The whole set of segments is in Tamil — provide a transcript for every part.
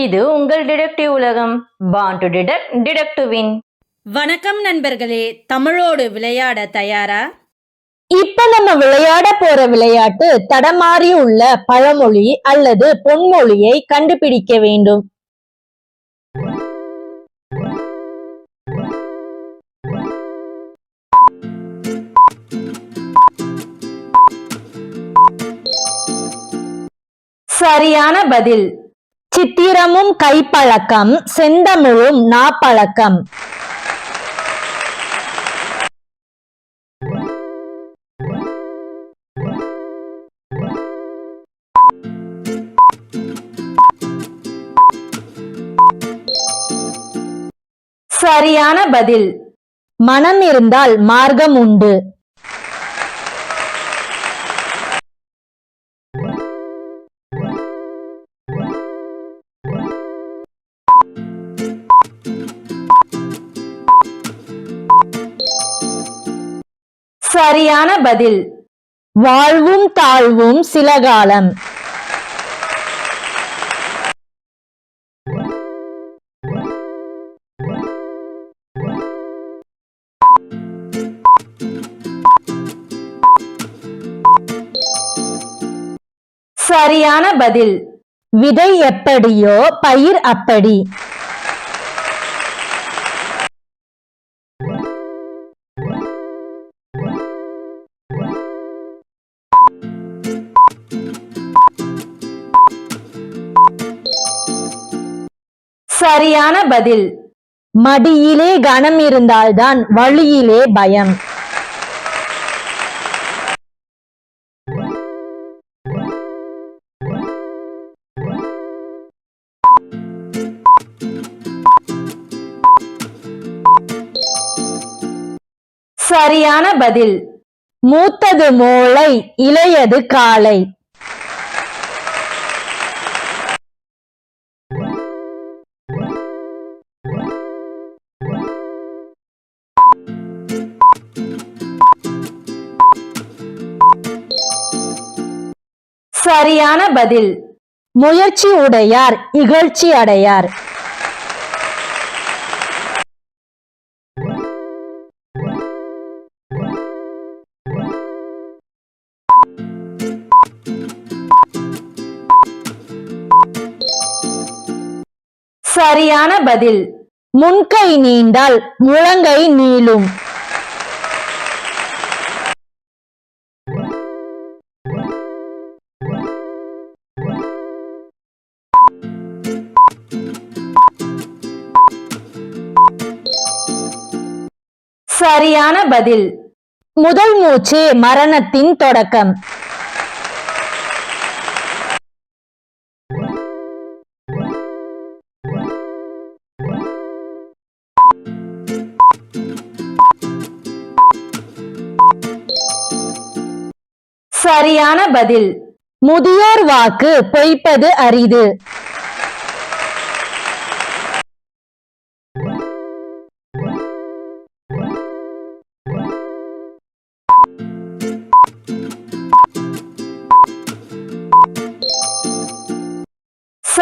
இது உங்கள் டிடெக்டிவ் உலகம். Born to detect detect to win வணக்கம் நண்பர்களே தமிழோடு விளையாட தயாரா? இப்ப நம்ம விளையாட போற விளையாட்டு தடமாறி உள்ள பழமொழி அல்லது பொன்மொழியை கண்டுபிடிக்க வேண்டும். சரியான பதில். சித்திரமும் கைப்பழக்கம் செந்தமிழும் நாப்பழக்கம். சரியான பதில். மனம் இருந்தால் மார்க்கம் உண்டு. சரியான பதில். வாழ்வும் தாழ்வும் சில காலம். சரியான பதில். விதை எப்படியோ பயிர் அப்படி. சரியான பதில். மடியிலே கனம் இருந்தால்தான் வழியிலே பயம். சரியான பதில். மூத்தது மூளை இளையது காளை சரியான பதில். முயற்சி உடையார் இகழ்ச்சி அடையார். சரியான பதில். முன்கை நீண்டால் முழங்கை நீளும். சரியான பதில். முதல் மூச்சு மரணத்தின் தொடக்கம். சரியான பதில். முதியோர் வாக்கு பொய்ப்பது அரிது.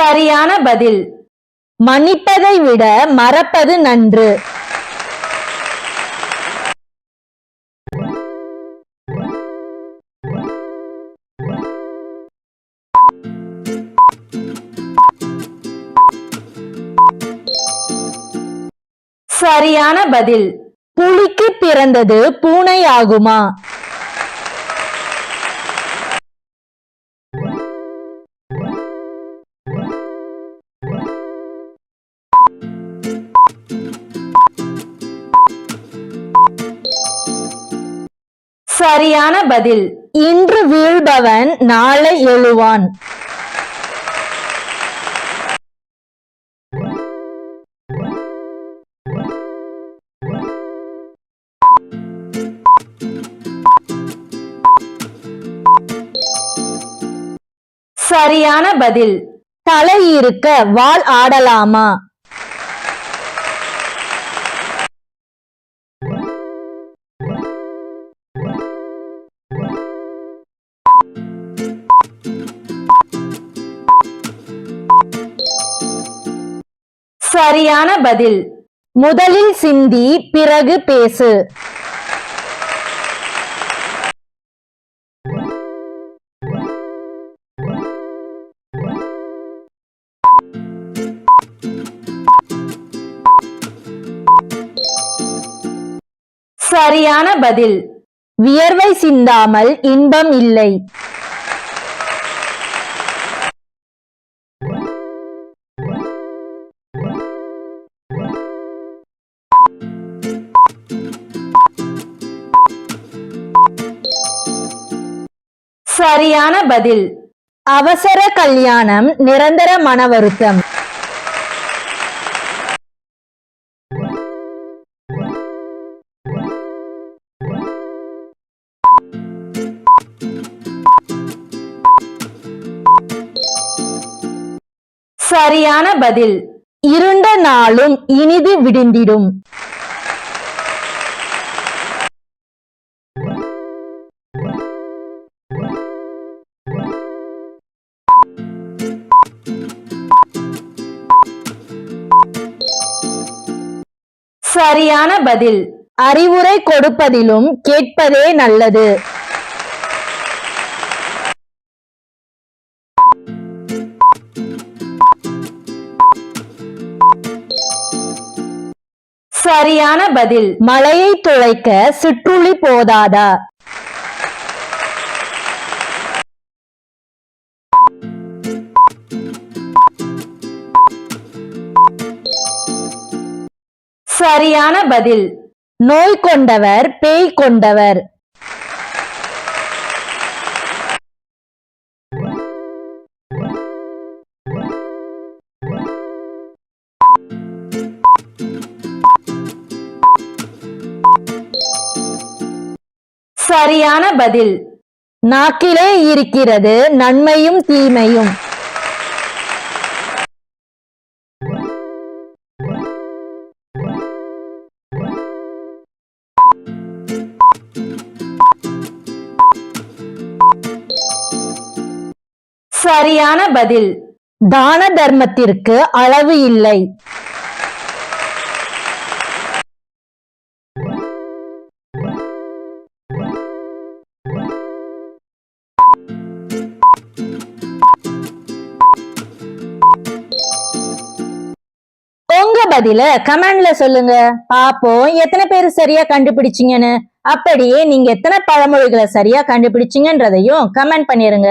சரியான பதில். மன்னிப்பதை விட மறப்பது நன்று. சரியான பதில். புலிக்கு பிறந்தது பூனை ஆகுமா சரியான பதில். இன்று வீழ்பவன் நாளை எழுவான். சரியான பதில். தலை இருக்க வாள் ஆடலாமா? சரியான பதில். முதலில் சிந்தி பிறகு பேசு. சரியான பதில். வியர்வை சிந்தாமல் இன்பம் இல்லை. சரியான பதில். அவசர கல்யாணம் நிரந்தர மன வருத்தம் சரியான பதில். இருண்ட நாளும் இனிது விடிந்திடும். சரியான பதில். அறிவுரை கொடுப்பதிலும் கேட்பதே நல்லது. சரியான பதில். மழையை துளைக்க சிற்றுளி போதாதா? சரியான பதில். நோய் கொண்டவர் பேய் கொண்டவர். சரியான பதில். நாக்கிலே இருக்கிறது நன்மையும் தீமையும். சரியான பதில். தான தர்மத்திற்கு அளவு இல்லை. உங்க பதில கமெண்ட்ல சொல்லுங்க. பாப்போம் எத்தனை பேர் சரியா கண்டுபிடிச்சீங்கன்னு. அப்படியே நீங்க எத்தனை பழமொழிகளை சரியா கண்டுபிடிச்சீங்கன்றதையும் கமெண்ட் பண்ணிருங்க.